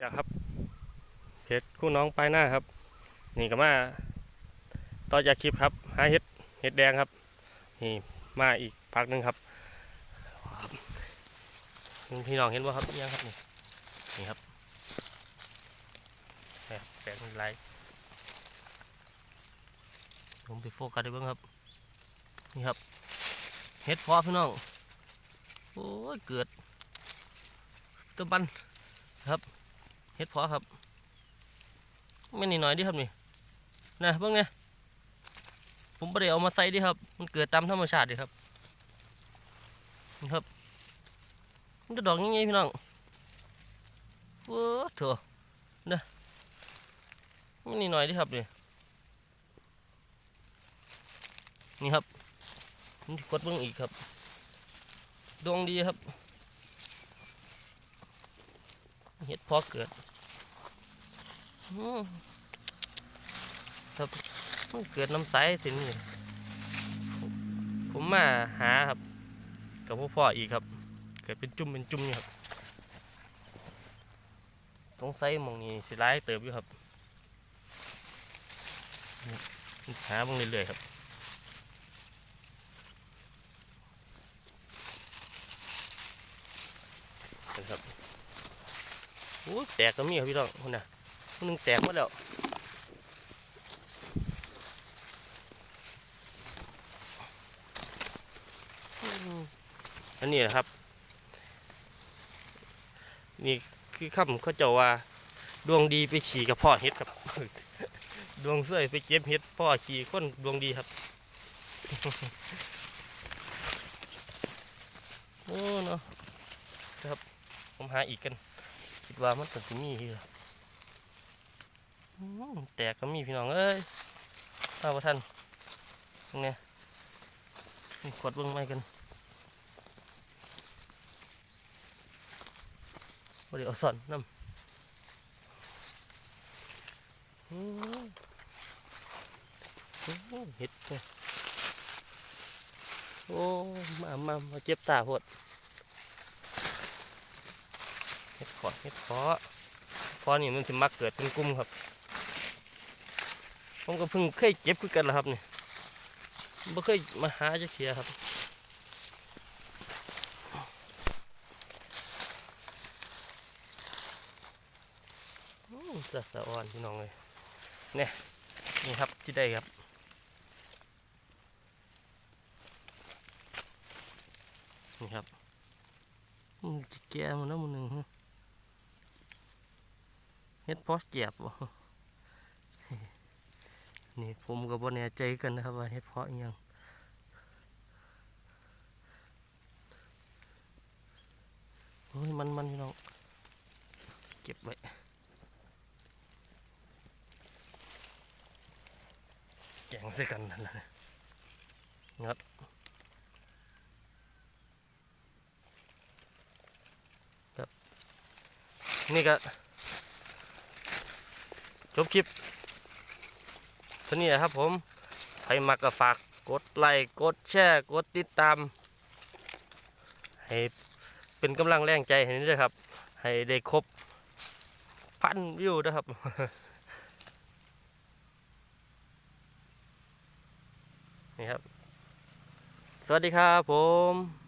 อยากครับเพจคู่น้องปลายหน้าครับ นี่ก็มาต่อจากคลิปครับหาเห็ดเห็ดแดงครับนี่มาอีกพักหนึ่งครับพี่น้องเห็นว่าครับยังครับนี่นี่ครับแหม่แสงไล่ผมไปโฟกัสได้บ้างครับนี่ครับเห็ดพอพี่น้องโอ้ยเกิดตัวบันครับ เฮ็ดพอครับไม่นี่หน่อยดิครับนี่นะเบิ่งเนี่ยผมไม่ได้เอามาใส่ดิครับ มันเกิดตามธรรมชาติดิครับนี่ครับ มันจะดอกยังไงพี่น้องโอ้เถอะนะไม่นี่หน่อยดิครับนี่นี่ครับมันกดเบิ่งอีกครับดวงดีครับเห็ดพอเกิด ครับมันเกิดน้ำใสสินี่ผมมาหาครับ กับพวกพ่ออีกครับ เกิดเป็นจุ่มเป็นจุ่มนี่ครับตรงไซหมองนี้สิร้ายเติบอยู่ครับหาบางเรื่อยๆครับนะครับโอ้แตกก็มีครับพี่น้องคนน่ะ หนึงแตกหมดแล้วอันนี้นะครับ นี่คือคำเขาเจ้าว่า ดวงดีไปขี่กับพ่อเฮ็ดครับ ดวงเสื่อยไปเก็บเฮ็ดพ่อขี่คนดวงดีครับ โอ้เนาะครับ ผมหาอีกกัน คิดว่ามันต้องมีอยู่อืม แตกก็มีพี่น้องเอ้ยเอาว่าท่านยังไงกดเบิ้งไม่กันบ่ได้เอาสอนน้ำอืมโอ้เห็ดเนี่ยโอ้ มามามาเจ็บตาโพดเห็ดขอดเห็ดขอพอนี่มันสิมักเกิดเป็นกลุ่มครับ ผมก็เพิ่งเคยเก็บคือกันแหละครับนี่ไม่เคยมาหาจะเขียครับอื้อจะสะอ่อนพี่น้องเลยเนี่ยนี่ครับที่ได้ครับนี่ครับอืมแก่มันแล้วมันหนึ่งเฮ็ดพอเจ็บบ่ นี่ผมก็บ่แน่ใจกันนะครับว่าเฮ็ดเพาะยังโอ้ยมันมันพี่น้องเก็บไว้แกงใส่กันนั่นแหละงัดครับนี่ก็จบคลิป ท่านี้นะครับผมใครมักก็ฝากกดไลค์กดแชร์กดติดตาม ให้เป็นกำลังแรงใจให้นี่ด้วยครับ ให้ได้ครบพันวิวนะครับนี่ครับ สวัสดีครับผม